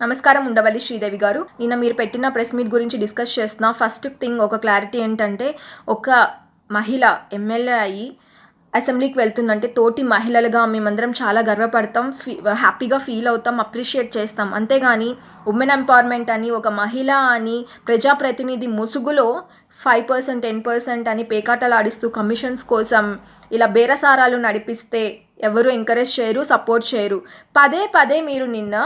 నమస్కారం ఉండవల్లి శ్రీదేవి గారు. నిన్న మీరు పెట్టిన ప్రెస్ మీట్ గురించి డిస్కస్ చేస్తున్నా ఫస్ట్ థింగ్ ఒక క్లారిటీ ఏంటంటే ఒక మహిళ ఎమ్మెల్యే అయ్యి అసెంబ్లీకి వెళ్తుందంటే తోటి మహిళలుగా మేమందరం చాలా గర్వపడతాం ఫీ హ్యాపీగా ఫీల్ అవుతాం అప్రిషియేట్ చేస్తాం. అంతేగాని ఉమెన్ ఎంపవర్మెంట్ అని ఒక మహిళ అని ప్రజాప్రతినిధి ముసుగులో ఫైవ్ పర్సెంట్ టెన్ పర్సెంట్ అని పేకాటలు ఆడిస్తూ కమిషన్స్ కోసం ఇలా బేరసారాలు నడిపిస్తే ఎవరు ఎంకరేజ్ చేయరు సపోర్ట్ చేయరు. పదే పదే మీరు నిన్న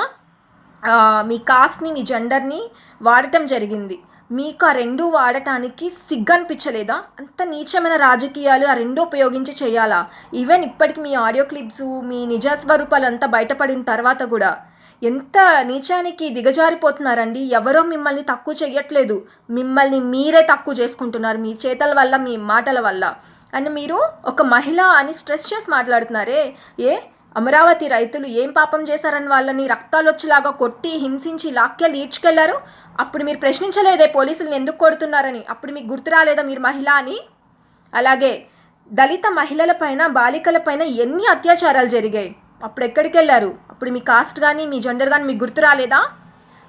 మీ కాస్ట్ని మీ జెండర్ని వాడటం జరిగింది. మీకు ఆ రెండు వాడటానికి సిగ్గు అనిపించలేదా అంత నీచమైన రాజకీయాలు ఆ రెండు ఉపయోగించి చేయాలా? ఈవెన్ ఇప్పటికి మీ ఆడియో క్లిప్స్ మీ నిజ స్వరూపాలు అంతా బయటపడిన తర్వాత కూడా. ఎంత నీచానికి దిగజారిపోతున్నారండి. ఎవరో మిమ్మల్ని తక్కువ చేయట్లేదు మిమ్మల్ని మీరే తక్కువ చేసుకుంటున్నారు మీ చేతల వల్ల మీ మాటల వల్ల. అండ్ మీరు ఒక మహిళ అని స్ట్రెస్ చేసి మాట్లాడుతున్నారే. ఏ? అమరావతి రైతులు ఏం పాపం చేశారని వాళ్ళని రక్తాలు వచ్చేలాగా కొట్టి హింసించి లాక్కెళ్ళి ఈడ్చుకెళ్ళారు అప్పుడు మీరు ప్రశ్నించలేదే పోలీసులను ఎందుకు కొడుతున్నారని? అప్పుడు మీకు గుర్తు రాలేదా మీరు మహిళ అని? అలాగే దళిత మహిళలపైన బాలికలపైన ఎన్ని అత్యాచారాలు జరిగాయి? అప్పుడు ఎక్కడికి వెళ్ళారు అప్పుడు మీ కాస్ట్ కానీ మీ జెండర్ కానీ మీకు గుర్తు రాలేదా?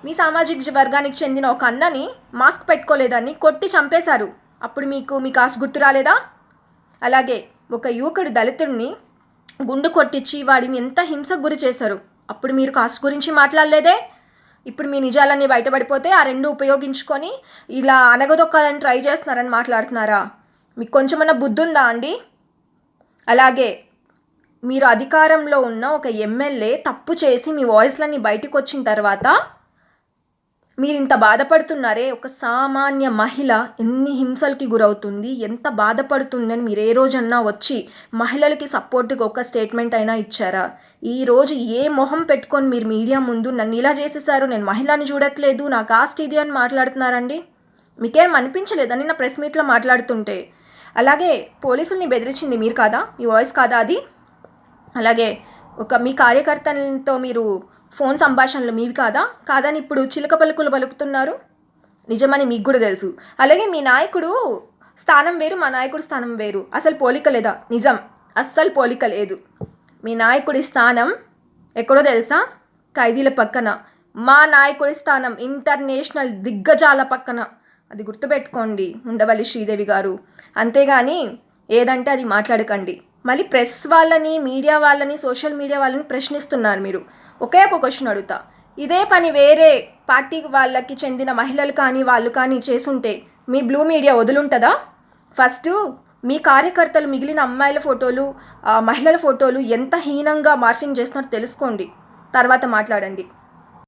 మీ సామాజిక వర్గానికి చెందిన ఒక అన్నని మాస్క్ పెట్టుకోలేదని కొట్టి చంపేశారు. అప్పుడు మీకు మీ కాస్ట్ గుర్తు రాలేదా? అలాగే ఒక యువకుడు దళితుడిని గుండు కొట్టించి వాడిని ఎంత హింసకు గురి చేశారు? అప్పుడు మీరు కాస్ట్ గురించి మాట్లాడలేదే? ఇప్పుడు మీ నిజాలన్నీ బయటపడిపోతే ఆ రెండు ఉపయోగించుకొని ఇలా అనగదొక్కాలని ట్రై చేస్తున్నారని మాట్లాడుతున్నారా? మీకు కొంచెమన్నా బుద్ధి ఉందా అండి? అలాగే మీరు అధికారంలో ఉన్న ఒక ఎమ్మెల్యే తప్పు చేసి మీ వాయిస్లన్నీ బయటకు వచ్చిన తర్వాత మీరు ఇంత బాధపడుతున్నారే? ఒక సామాన్య మహిళ ఎన్ని హింసలకి గురవుతుంది? ఎంత బాధపడుతుందని మీరు ఏ రోజన్నా వచ్చి మహిళలకి సపోర్ట్గా ఒక స్టేట్మెంట్ అయినా ఇచ్చారా? ఈ రోజు ఏ మొహం పెట్టుకొని మీరు మీడియా ముందు నన్ను ఇలా చేసేసారు నేను మహిళని చూడట్లేదు నా కాస్ట్ ఇది అని మాట్లాడుతున్నారండి? మీకేం అనిపించలేదని నా ప్రెస్ మీట్లో మాట్లాడుతుంటే? అలాగే పోలీసుల్ని బెదిరించింది మీరు కాదా? మీ వాయిస్ కాదా అది? అలాగే ఒక మీ కార్యకర్తలతో మీరు ఫోన్ సంభాషణలు మీవి కాదా? కాదని ఇప్పుడు చిలక పలుకులు పలుకుతున్నారు. నిజమని మీకు కూడా తెలుసు. అలాగే మీ నాయకుడు స్థానం వేరు మా నాయకుడు స్థానం వేరు. అసలు పోలిక లేదా? నిజం. అస్సలు పోలిక లేదు. మీ నాయకుడి స్థానం ఎక్కడో తెలుసా? ఖైదీల పక్కన. మా నాయకుడి స్థానం ఇంటర్నేషనల్ దిగ్గజాల పక్కన. అది గుర్తుపెట్టుకోండి ఉండవల్లి శ్రీదేవి గారు. అంతేగాని ఏదంటే అది మాట్లాడకండి. మళ్ళీ ప్రెస్ వాళ్ళని మీడియా వాళ్ళని సోషల్ మీడియా వాళ్ళని ప్రశ్నిస్తున్నారు మీరు. ఒకే ఒక క్వశ్చన్ అడుగుతా. ఇదే పని వేరే పార్టీ వాళ్ళకి చెందిన మహిళలు కానీ వాళ్ళు కానీ చేసుంటే మీ బ్లూ మీడియా వదులుంటుందా? ఫస్ట్ మీ కార్యకర్తలు మిగిలిన అమ్మాయిల ఫోటోలు మహిళల ఫోటోలు ఎంత హీనంగా మార్ఫింగ్ చేస్తున్నారో తెలుసుకోండి. తర్వాత మాట్లాడండి.